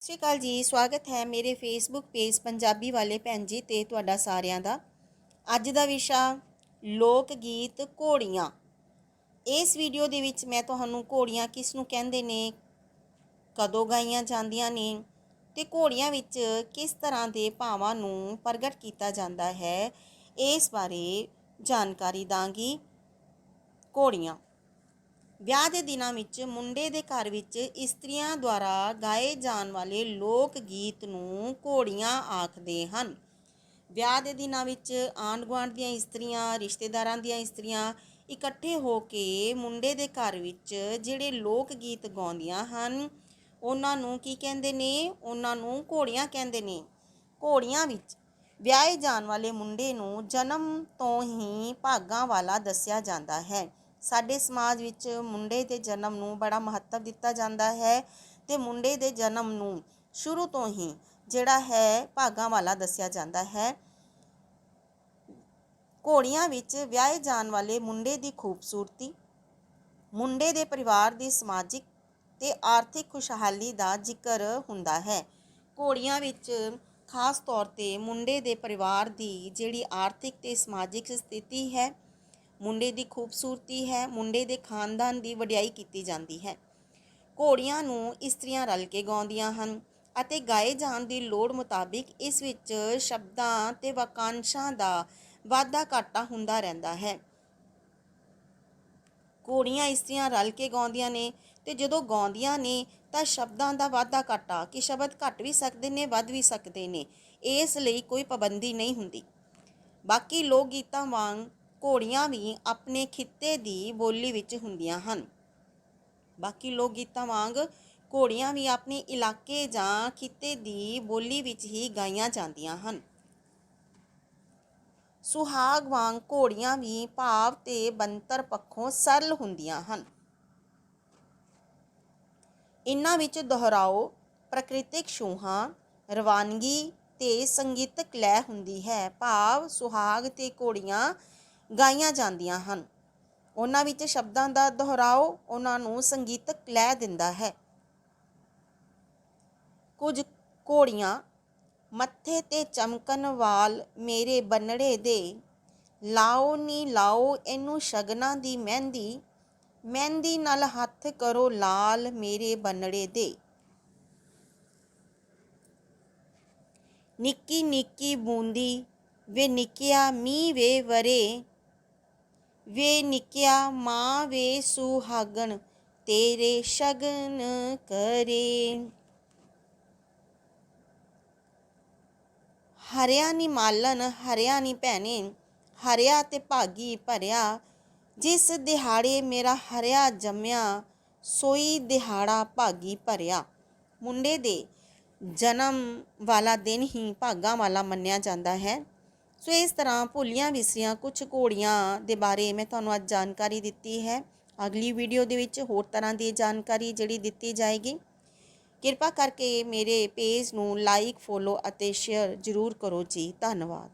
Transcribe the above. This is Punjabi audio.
ਸਤਿ ਸ਼੍ਰੀ ਅਕਾਲ ਜੀ, ਸਵਾਗਤ ਹੈ ਮੇਰੇ ਫੇਸਬੁੱਕ ਪੇਜ ਪੰਜਾਬੀ ਵਾਲੇ ਭੈਣ ਜੀ ਤੇ ਤੁਹਾਡਾ ਸਾਰਿਆਂ ਦਾ। ਅੱਜ ਦਾ ਵਿਸ਼ਾ, ਲੋਕ ਗੀਤ ਘੋੜੀਆਂ। ਇਸ ਵੀਡੀਓ ਦੇ ਵਿੱਚ ਮੈਂ ਤੁਹਾਨੂੰ ਘੋੜੀਆਂ ਕਿਸ ਨੂੰ ਕਹਿੰਦੇ ਨੇ, ਕਦੋਂ ਗਾਈਆਂ ਜਾਂਦੀਆਂ ਨੇ ਤੇ ਘੋੜੀਆਂ ਵਿੱਚ ਕਿਸ ਤਰ੍ਹਾਂ ਦੇ ਭਾਵਾਂ ਨੂੰ ਪ੍ਰਗਟ ਕੀਤਾ ਜਾਂਦਾ ਹੈ, ਇਸ ਬਾਰੇ ਜਾਣਕਾਰੀ ਦਾਂਗੀ ਘੋੜੀਆਂ। ਵਿਆਹ ਦੇ ਦਿਨਾਂ ਵਿੱਚ ਮੁੰਡੇ ਦੇ ਘਰ ਵਿੱਚ ਇਸਤਰੀਆਂ ਦੁਆਰਾ ਗਾਏ ਜਾਣ ਵਾਲੇ ਲੋਕ ਗੀਤ ਨੂੰ ਘੋੜੀਆਂ ਆਖਦੇ ਹਨ। ਵਿਆਹ ਦੇ ਦਿਨਾਂ ਵਿੱਚ ਆਂਢ ਗੁਆਂਢ ਦੀਆਂ ਇਸਤਰੀਆਂ, ਰਿਸ਼ਤੇਦਾਰਾਂ ਦੀਆਂ ਇਸਤਰੀਆਂ ਇਕੱਠੇ ਹੋ ਕੇ ਮੁੰਡੇ ਦੇ ਘਰ ਵਿੱਚ ਜਿਹੜੇ ਲੋਕ ਗੀਤ ਗਾਉਂਦੀਆਂ ਹਨ, ਉਹਨਾਂ ਨੂੰ ਕੀ ਕਹਿੰਦੇ ਨੇ? ਉਹਨਾਂ ਨੂੰ ਘੋੜੀਆਂ ਕਹਿੰਦੇ ਨੇ। ਘੋੜੀਆਂ ਵਿੱਚ ਵਿਆਹੇ ਜਾਣ ਵਾਲੇ ਮੁੰਡੇ ਨੂੰ ਜਨਮ ਤੋਂ ਹੀ ਭਾਗਾਂ ਵਾਲਾ ਦੱਸਿਆ ਜਾਂਦਾ ਹੈ। ਸਾਡੇ ਸਮਾਜ ਵਿੱਚ ਮੁੰਡੇ ਦੇ ਜਨਮ ਨੂੰ ਬੜਾ ਮਹੱਤਵ ਦਿੱਤਾ ਜਾਂਦਾ ਹੈ ਤੇ ਮੁੰਡੇ ਦੇ ਜਨਮ ਨੂੰ ਸ਼ੁਰੂ ਤੋਂ ਹੀ ਜਿਹੜਾ ਹੈ ਭਾਗਾਂ ਵਾਲਾ ਦੱਸਿਆ ਜਾਂਦਾ ਹੈ। ਘੋੜੀਆਂ ਵਿੱਚ ਵਿਆਹੇ ਜਾਣ ਵਾਲੇ ਮੁੰਡੇ ਦੀ ਖੂਬਸੂਰਤੀ, ਮੁੰਡੇ ਦੇ ਪਰਿਵਾਰ ਦੀ ਸਮਾਜਿਕ ਤੇ ਆਰਥਿਕ ਖੁਸ਼ਹਾਲੀ ਦਾ ਜ਼ਿਕਰ ਹੁੰਦਾ ਹੈ। ਘੋੜੀਆਂ ਵਿੱਚ ਖਾਸ ਤੌਰ ਤੇ ਮੁੰਡੇ ਦੇ ਪਰਿਵਾਰ ਦੀ ਜਿਹੜੀ ਆਰਥਿਕ ਤੇ ਸਮਾਜਿਕ ਸਥਿਤੀ ਹੈ ਮੁੰਡੇ ਦੀ ਖੂਬਸੂਰਤੀ ਹੈ, ਮੁੰਡੇ ਦੇ ਖਾਨਦਾਨ ਦੀ ਵਡਿਆਈ ਕੀਤੀ ਜਾਂਦੀ ਹੈ। ਘੋੜੀਆਂ ਨੂੰ ਇਸਤਰੀਆਂ ਰਲ ਕੇ ਗਾਉਂਦੀਆਂ ਹਨ ਅਤੇ ਗਾਏ ਜਾਣ ਦੀ ਲੋੜ ਮੁਤਾਬਿਕ ਇਸ ਵਿੱਚ ਸ਼ਬਦਾਂ ਤੇ ਵਾਕਾਂਸ਼ਾਂ ਦਾ ਵਾਧਾ ਘਾਟਾ ਹੁੰਦਾ ਰਹਿੰਦਾ ਹੈ। ਘੋੜੀਆਂ ਇਸਤਰੀਆਂ ਰਲ ਕੇ ਗਾਉਂਦੀਆਂ ਨੇ ਤੇ ਜਦੋਂ ਗਾਉਂਦੀਆਂ ਨੇ ਤਾਂ ਸ਼ਬਦਾਂ ਦਾ ਵਾਧਾ ਘਾਟਾ ਕਿ ਸ਼ਬਦ ਘਟ ਵੀ ਸਕਦੇ ਨੇ, ਵੱਧ ਵੀ ਸਕਦੇ ਨੇ, ਇਸ ਲਈ ਕੋਈ ਪਾਬੰਦੀ ਨਹੀਂ ਹੁੰਦੀ। ਬਾਕੀ ਲੋਕ ਗੀਤਾਂ ਵਾਂਗ ਘੋੜੀਆਂ ਵੀ ਆਪਣੇ ਖਿੱਤੇ ਦੀ ਬੋਲੀ ਵਿੱਚ ਹੁੰਦੀਆਂ ਹਨ। ਬਾਕੀ ਲੋਕ ਗੀਤਾਂ ਵਾਂਗ ਘੋੜੀਆਂ ਵੀ ਆਪਣੇ ਇਲਾਕੇ ਜਾਂ ਖਿੱਤੇ ਦੀ ਬੋਲੀ ਵਿੱਚ ਹੀ ਗਾਈਆਂ ਜਾਂਦੀਆਂ ਹਨ। ਸੁਹਾਗ ਵਾਂਗ ਘੋੜੀਆਂ ਵੀ ਭਾਵ ਤੇ ਬੰਤਰ ਪੱਖੋਂ ਸਰਲ ਹੁੰਦੀਆਂ ਹਨ। ਇਨ੍ਹਾਂ ਵਿੱਚ ਦੁਹਰਾਓ, ਪ੍ਰਕਿਰਤਿਕ ਛੂਹਾਂ, ਰਵਾਨਗੀ ਤੇ ਸੰਗੀਤਕ ਲੈ ਹੁੰਦੀ ਹੈ। ਭਾਵ ਸੁਹਾਗ ਤੇ ਘੋੜੀਆਂ ਗਾਈਆਂ ਜਾਂਦੀਆਂ ਹਨ। ਉਹਨਾਂ ਵਿੱਚ ਸ਼ਬਦਾਂ ਦਾ ਦੁਹਰਾਓ ਉਹਨਾਂ ਨੂੰ ਸੰਗੀਤਕ ਲੈ ਦਿੰਦਾ ਹੈ। ਕੁਝ ਘੋੜੀਆਂ, ਮੱਥੇ ਤੇ ਚਮਕਣ ਵਾਲ ਮੇਰੇ ਬੰਨੜੇ ਦੇ, ਲਾਓ ਨੀ ਲਾਓ ਇਹਨੂੰ ਸ਼ਗਨਾਂ ਦੀ ਮਹਿੰਦੀ ਮਹਿੰਦੀ ਨਾਲ ਹੱਥ ਕਰੋ ਲਾਲ ਮੇਰੇ ਬੰਨੜੇ ਦੇ। ਨਿੱਕੀ ਨਿੱਕੀ ਬੂੰਦੀ, ਵੇ ਨਿੱਕਿਆ ਮੀਂਹ ਵੇ ਵਰੇ ਵੇ ਨਿਕਿਆ ਮਾਂ ਵੇ ਸੁਹਾਗਣ, ਤੇਰੇ ਸ਼ਗਨ ਕਰੇ। ਹਰਿਆ ਨੀ ਮਾਲਨ ਹਰਿਆ ਨੀ ਭੈਣੇ, ਹਰਿਆ ਤੇ ਭਾਗੀ ਭਰਿਆ। ਜਿਸ ਦਿਹਾੜੇ ਮੇਰਾ ਹਰਿਆ ਜੰਮਿਆ, ਸੋਈ ਦਿਹਾੜਾ ਭਾਗੀ ਭਰਿਆ। ਮੁੰਡੇ ਦੇ ਜਨਮ ਵਾਲਾ ਦਿਨ ਹੀ ਭਾਗਾਂ ਵਾਲਾ ਮੰਨਿਆ ਜਾਂਦਾ ਹੈ। ਸੋ ਇਸ ਤਰ੍ਹਾਂ ਭੁੱਲੀਆਂ ਵਿਸਰੀਆਂ ਕੁਝ ਘੋੜੀਆਂ ਦੇ ਬਾਰੇ ਮੈਂ ਤੁਹਾਨੂੰ ਅੱਜ ਜਾਣਕਾਰੀ ਦਿੱਤੀ ਹੈ। ਅਗਲੀ ਵੀਡੀਓ ਦੇ ਵਿੱਚ ਹੋਰ ਤਰ੍ਹਾਂ ਦੀ ਜਾਣਕਾਰੀ ਜਿਹੜੀ ਦਿੱਤੀ ਜਾਏਗੀ। ਕਿਰਪਾ ਕਰਕੇ ਮੇਰੇ ਪੇਜ ਨੂੰ ਲਾਈਕ ਫੋਲੋ ਅਤੇ ਸ਼ੇਅਰ ਜ਼ਰੂਰ ਕਰੋ ਜੀ। ਧੰਨਵਾਦ।